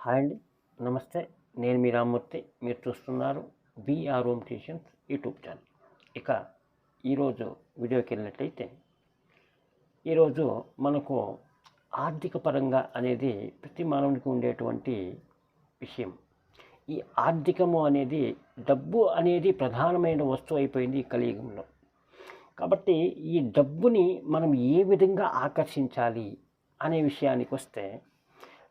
Hi అండి. నమస్తే. నేను మీ రామ్మూర్తి. మీరు చూస్తున్నారు BR home tuitions YouTube channel. ఇక ఈరోజు వీడియోకి వెళ్ళినట్లయితే ఈరోజు మనకు ఆర్థిక పరంగా అనేది ప్రతి మానవునికి ఉండేటువంటి విషయం. ఈ ఆర్థికము అనేది డబ్బు అనేది ప్రధానమైన వస్తువు అయిపోయింది ఈ కలియుగంలో. కాబట్టి ఈ డబ్బుని మనం ఏ విధంగా ఆకర్షించాలి అనే విషయానికి వస్తే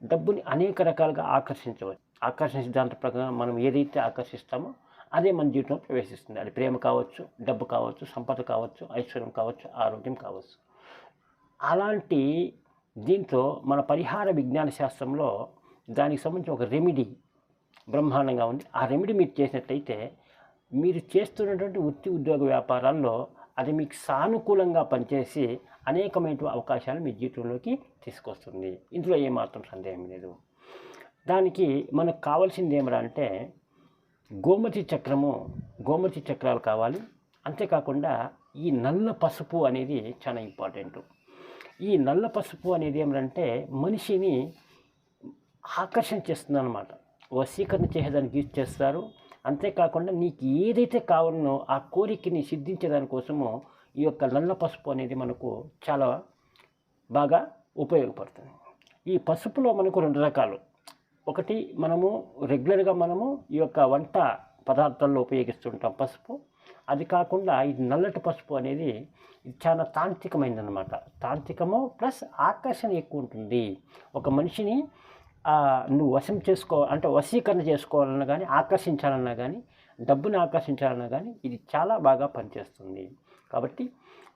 డబ్బుని అనేక రకాలుగా ఆకర్షించవచ్చు. ఆకర్షణ సిద్ధాంత ప్రకారం మనం ఏదైతే ఆకర్షిస్తామో అదే మన జీవితంలో ప్రవేశిస్తుంది. అది ప్రేమ కావచ్చు డబ్బు కావచ్చు సంపద కావచ్చు ఐశ్వర్యం కావచ్చు ఆరోగ్యం కావచ్చు. అలాంటి దీంతో మన పరిహార విజ్ఞాన శాస్త్రంలో దానికి సంబంధించి ఒక రెమెడీ బ్రహ్మాండంగా ఉంది. ఆ రెమెడీ మీరు చేసినట్టయితే మీరు చేస్తున్నటువంటి వృత్తి ఉద్యోగ వ్యాపారాల్లో అది మీకు సానుకూలంగా పనిచేసి అనేకమైన అవకాశాలు మీ జీవితంలోకి తీసుకొస్తుంది. ఇందులో ఏమాత్రం సందేహం లేదు. దానికి మనకు కావాల్సింది ఏమరా అంటే గోమతి చక్రము గోమతి చక్రాలు కావాలి. అంతేకాకుండా ఈ నల్ల పసుపు అనేది చాలా ఇంపార్టెంట్. ఈ నల్ల పసుపు అనేది ఏమిటంటే మనిషిని ఆకర్షణ చేస్తుంది అనమాట వశీకరణ చేసేదానికి యూజ్ చేస్తారు. అంతేకాకుండా నీకు ఏదైతే కావాలనో ఆ కోరికని సిద్ధించేదానికోసము ఈ యొక్క నల్ల పసుపు అనేది మనకు చాలా బాగా ఉపయోగపడుతుంది. ఈ పసుపులో మనకు రెండు రకాలు. ఒకటి మనము రెగ్యులర్గా మనము ఈ యొక్క వంట పదార్థాల్లో ఉపయోగిస్తుంటాం పసుపు. అది కాకుండా ఇది నల్లటి పసుపు అనేది ఇది చాలా తాంత్రికమైనదన్నమాట తాంత్రికము ప్లస్ ఆకర్షణ ఎక్కువ ఉంటుంది. ఒక మనిషిని నువ్వు వశం చేసుకో అంటే వశీకరణ చేసుకోవాలన్నా కానీ ఆకర్షించాలన్నా కానీ డబ్బుని ఆకర్షించాలన్నా కానీ ఇది చాలా బాగా పనిచేస్తుంది. కాబట్టి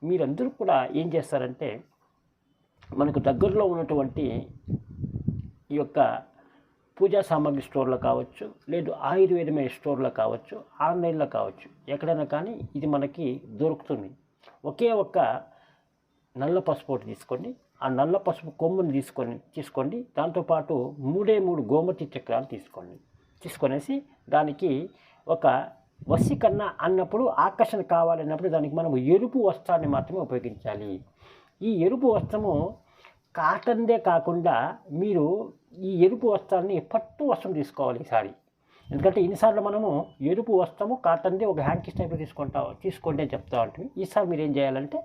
మీరందరూ కూడా ఏం చేస్తారంటే మనకు దగ్గరలో ఉన్నటువంటి ఈ యొక్క పూజా సామాగ్రి స్టోర్లో కావచ్చు లేదు ఆయుర్వేదమైన స్టోర్లో కావచ్చు ఆన్లైన్లో కావచ్చు ఎక్కడైనా కానీ ఇది మనకి దొరుకుతుంది. ఒకే ఒక్క నల్ల పసుపు తీసుకోండి. ఆ నల్ల పసుపు కొమ్ముని తీసుకొని తీసుకోండి. దాంతోపాటు మూడే మూడు గోమతి చక్రాలు తీసుకోండి. తీసుకొనేసి దానికి ఒక వశీకరణ అన్నప్పుడు ఆకర్షణ కావాలన్నప్పుడు దానికి మనం ఎరుపు వస్త్రాన్ని మాత్రమే ఉపయోగించాలి. ఈ ఎరుపు వస్త్రము కాటన్దే కాకుండా మీరు ఈ ఎరుపు వస్త్రాన్ని పట్టు వస్త్రం తీసుకోవాలి ఈసారి. ఎందుకంటే ఇన్నిసార్లు మనము ఎరుపు వస్త్రము కాటన్దే ఒక హ్యాంకిస్ టైప్లో తీసుకుంటా తీసుకోండి అని చెప్తా ఉంటుంది ఈసారి మీరు ఏం చేయాలంటే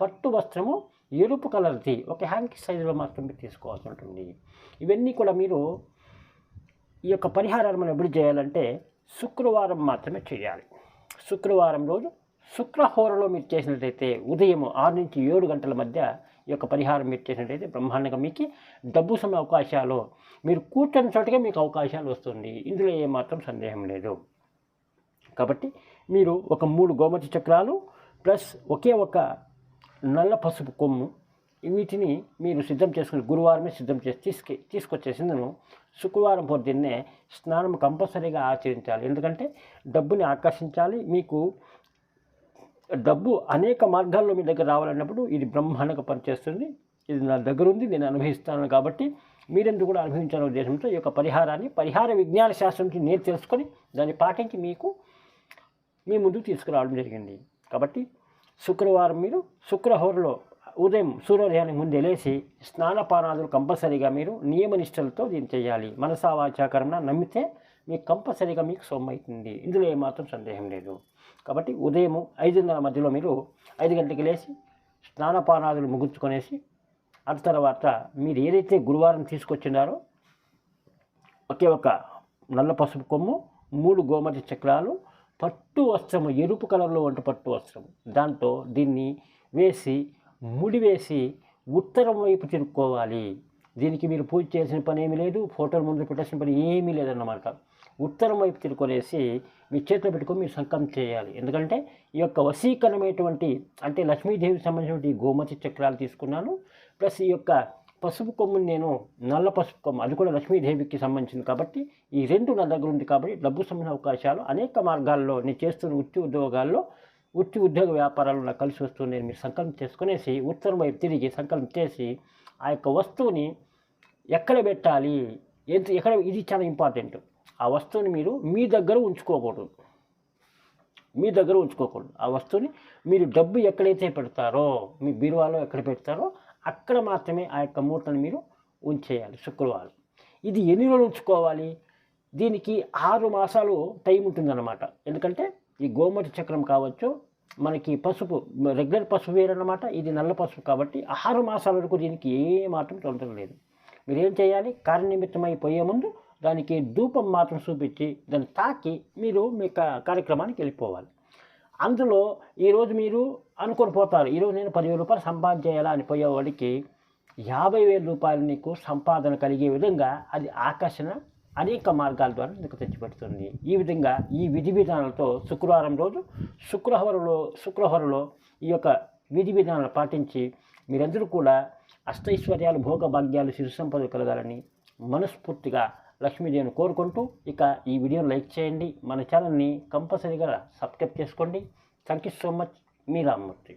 పట్టు వస్త్రము ఎరుపు కలర్ది ఒక హ్యాంకి సైజులో మాత్రమే మీరు తీసుకోవాల్సి ఉంటుంది ఇవన్నీ కూడా మీరు ఈ యొక్క పరిహారాలు మనం ఎప్పుడు చేయాలంటే శుక్రవారం మాత్రమే చేయాలి. శుక్రవారం రోజు శుక్రహోరలో మీరు చేసినట్టయితే ఉదయం ఆరు నుంచి ఏడు గంటల మధ్య ఈ యొక్క పరిహారం మీరు చేసినట్టయితే బ్రహ్మాండంగా మీకు డబ్బు సమయ అవకాశాలు మీరు కూర్చొని చోటగా మీకు అవకాశాలు వస్తుంది. ఇందులో ఏమాత్రం సందేహం లేదు. కాబట్టి మీరు ఒక మూడు గోమతి చక్రాలు ప్లస్ ఒకే ఒక నల్ల పసుపు కొమ్ము. వీటిని మీరు సిద్ధం చేసుకుని గురువారమే సిద్ధం చేసి తీసుకు తీసుకొచ్చేసిందను. శుక్రవారం పొద్దున్నే స్నానం కంపల్సరీగా ఆచరించాలి. ఎందుకంటే డబ్బుని ఆకర్షించాలి. మీకు డబ్బు అనేక మార్గాల్లో మీ దగ్గర రావాలన్నప్పుడు ఇది బ్రహ్మాండంగా పనిచేస్తుంది. ఇది నా దగ్గర ఉంది నేను అనుభవిస్తాను కాబట్టి మీరెందుకు కూడా అనుభవించాలనే ఉద్దేశంతో ఈ యొక్క పరిహారాన్ని పరిహార విజ్ఞాన శాస్త్రం నుంచి నేను తెలుసుకొని దాన్ని పాటించి మీకు మీ ముందుకు తీసుకురావడం జరిగింది. కాబట్టి శుక్రవారం మీరు శుక్రహోరలో ఉదయం సూర్యోదయానికి ముందు లేచి స్నానపానాదులు కంపల్సరీగా మీరు నియమనిష్టలతో దీన్ని చేయాలి. మనసావాచాకరణ నమ్మితే మీకు కంపల్సరీగా మీకు సొమ్మవుతుంది ఇందులో ఏమాత్రం సందేహం లేదు. కాబట్టి ఉదయం ఐదున్నర మధ్యలో మీరు ఐదు గంటలకు లేచి స్నానపానాదులు ముగించుకొనేసి ఆ తర్వాత మీరు ఏదైతే గురువారం తీసుకొచ్చినారో ఒకే ఒక నల్ల పసుపు కొమ్ము మూడు గోమతి చక్రాలు పట్టు వస్త్రము ఎరుపు కలర్లో వంటి పట్టు వస్త్రము దాంతో దీన్ని వేసి ముడి వేసి ఉత్తరం వైపు తిరుక్కోవాలి. దీనికి మీరు పూజ చేయాల్సిన పని ఏమీ లేదు ఫోటోల ముందు పెట్టాల్సిన పని ఏమీ లేదన్నమాట. ఉత్తరం వైపు తిరుకొనేసి మీ చేతిలో పెట్టుకొని మీరు సంకల్పం చేయాలి. ఎందుకంటే ఈ యొక్క వశీకరణమైనటువంటి అంటే లక్ష్మీదేవికి సంబంధించినటువంటి గోమతి చక్రాలు తీసుకున్నాను ప్లస్ ఈ యొక్క పసుపు కొమ్ముని నేను నల్ల పసుపు కొమ్ము అది కూడా లక్ష్మీదేవికి సంబంధించింది కాబట్టి ఈ రెండు నా దగ్గర ఉంది కాబట్టి డబ్బు సంబంధించిన అవకాశాలు అనేక మార్గాల్లో నేను చేస్తున్న వృత్తి ఉద్యోగాల్లో వృత్తి ఉద్యోగ వ్యాపారాలు నాకు కలిసి వస్తుంది మీరు సంకల్పం చేసుకునేసి ఉత్తరం వైపు తిరిగి సంకల్పం చేసి ఆ యొక్క వస్తువుని ఎక్కడ పెట్టాలి? ఎంత ఎక్కడ ఇది చాలా ఇంపార్టెంట్ ఆ వస్తువుని మీరు మీ దగ్గర ఉంచుకోకూడదు. మీ దగ్గర ఉంచుకోకూడదు. ఆ వస్తువుని మీరు డబ్బు ఎక్కడైతే పెడతారో మీ బీరువాలో ఎక్కడ పెడతారో అక్కడ మాత్రమే ఆ యొక్క మూటను మీరు ఉంచేయాలి శుక్రవారం. ఇది ఎన్ని రోజులు ఉంచుకోవాలి? దీనికి ఆరు మాసాలు టైం ఉంటుందన్నమాట. ఎందుకంటే ఈ గోమతి చక్రం కావచ్చు మనకి పసుపు రెగ్యులర్ పసుపు వేరన్నమాట ఇది నల్ల పసుపు కాబట్టి ఆరు మాసాల వరకు దీనికి ఏ మాత్రం తొందర లేదు. మీరేం చేయాలి? కార్యనిమిత్తమై పోయే ముందు దానికి ధూపం మాత్రం చూపించి దాన్ని తాకి మీరు మీ కార్యక్రమానికి వెళ్ళిపోవాలి. అందులో ఈరోజు మీరు అనుకొని పోతారు ఈరోజు నేను పదివేల రూపాయలు సంపాదించేయాలా అని పోయేవాడికి యాభై వేల రూపాయలు నీకు సంపాదన కలిగే విధంగా అది ఆకర్షణ అనేక మార్గాల ద్వారా నీకు తెచ్చిపెడుతుంది. ఈ విధంగా ఈ విధి విధానాలతో శుక్రవారం రోజు శుక్రహరులో శుక్రహరులో ఈ యొక్క విధి విధానాలు పాటించి మీరందరూ కూడా అష్టైశ్వర్యాలు భోగభాగ్యాలు భాగ్యాలు సంపదలు కలగాలని మనస్ఫూర్తిగా లక్ష్మీదేవిని కోరుకుంటూ ఇక ఈ వీడియోని లైక్ చేయండి. మన ఛానల్ని కంపల్సరీగా సబ్స్క్రైబ్ చేసుకోండి. థ్యాంక్ యూ సో మచ్ మీ రామ్మూర్తి.